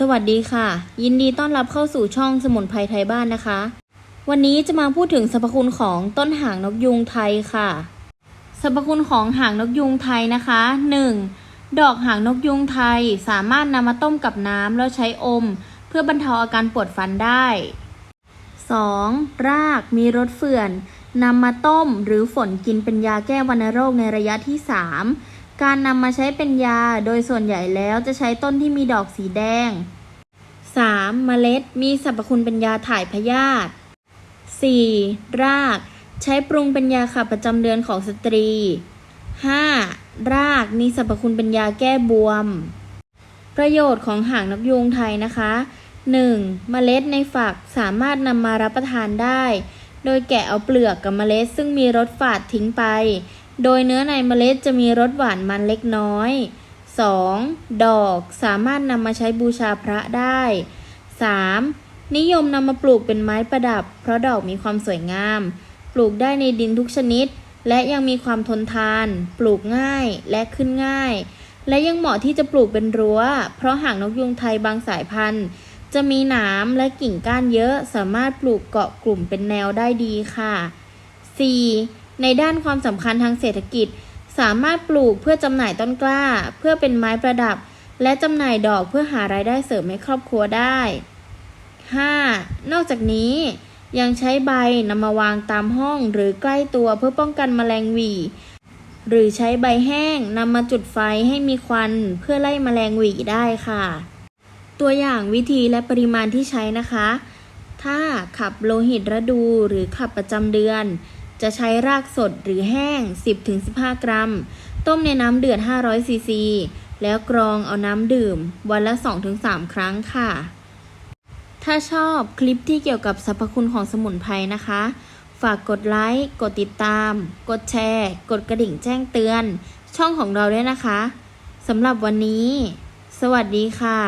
สวัสดีค่ะ ยินดีต้อนรับเข้าสู่ช่องสมุนไพรไทยบ้านนะคะ วันนี้จะมาพูดถึงสรรพคุณของต้นหางนกยุงไทยค่ะสรรพคุณของหางนกยุงไทยนะคะ 1. ดอกหางนกยุงไทยสามารถนำมาต้มกับน้ำแล้วใช้อม เพื่อบรรเทาอาการปวดฟันได้ 2. รากมีรสเฟื่อนนำมาต้มหรือฝนกินเป็นยาแก้วัณโรคในระยะที่ 3 การนำมาใช้เป็นยาโดยส่วนใหญ่แล้วจะใช้ต้นที่มีดอกสีแดง 3. เมล็ดมีสรรพคุณเป็นยาถ่ายพยาธิ 4. ราก ใช้ปรุงเป็นยาขับประจำเดือนของสตรี 5. รากมีสรรพคุณเป็นยาแก้บวม ประโยชน์ของหางนกยูงไทยนะคะ 1. เมล็ดในฝักสามารถนำมารับประทานได้ โดยแกะเอาเปลือกกับเมล็ดซึ่งมีรสฝาดทิ้งไป โดยเนื้อในเมล็ดจะมีรสหวานมันเล็กน้อย 2. ดอกสามารถนำมาใช้บูชาพระได้ 3. นิยมนำมาปลูกเป็นไม้ประดับ เพราะดอกมีความสวยงาม ปลูกได้ในดินทุกชนิด และยังมีความทนทาน ปลูกง่ายและขึ้นง่าย และยังเหมาะที่จะปลูกเป็นรั้ว เพราะหางนกยุงไทยบางสายพันธุ์ จะมีหนามและกิ่งก้านเยอะ สามารถปลูกเกาะกลุ่มเป็นแนวได้ดีค่ะ 4. ในด้านความสำคัญทางเศรษฐกิจ สามารถปลูกเพื่อจำหน่ายต้นกล้า เพื่อเป็นไม้ประดับ และจำหน่ายดอกเพื่อหารายได้เสริมให้ครอบครัวได้ 5. นอกจากนี้ยังใช้ใบนำมาวางตามห้องหรือใกล้ตัวเพื่อป้องกันแมลงหวี หรือใช้ใบแห้งนำมาจุดไฟให้มีควันเพื่อไล่แมลงหวีได้ค่ะ ตัวอย่างวิธีและปริมาณที่ใช้นะคะ ถ้าขับโลหิตระดูหรือขับประจำเดือน จะใช้รากสดหรือแห้ง 10-15 กรัม ต้มในน้ำเดือด 500 ซีซี แล้วกรองเอาน้ำดื่ม วันละ 2-3 ครั้งค่ะ ถ้าชอบคลิปที่เกี่ยวกับสรรพคุณของสมุนไพรนะคะ ฝากกดไลค์ กดติดตาม กดแชร์ กดกระดิ่งแจ้งเตือน ช่องของเราด้วยนะคะสำหรับวันนี้ สวัสดีค่ะ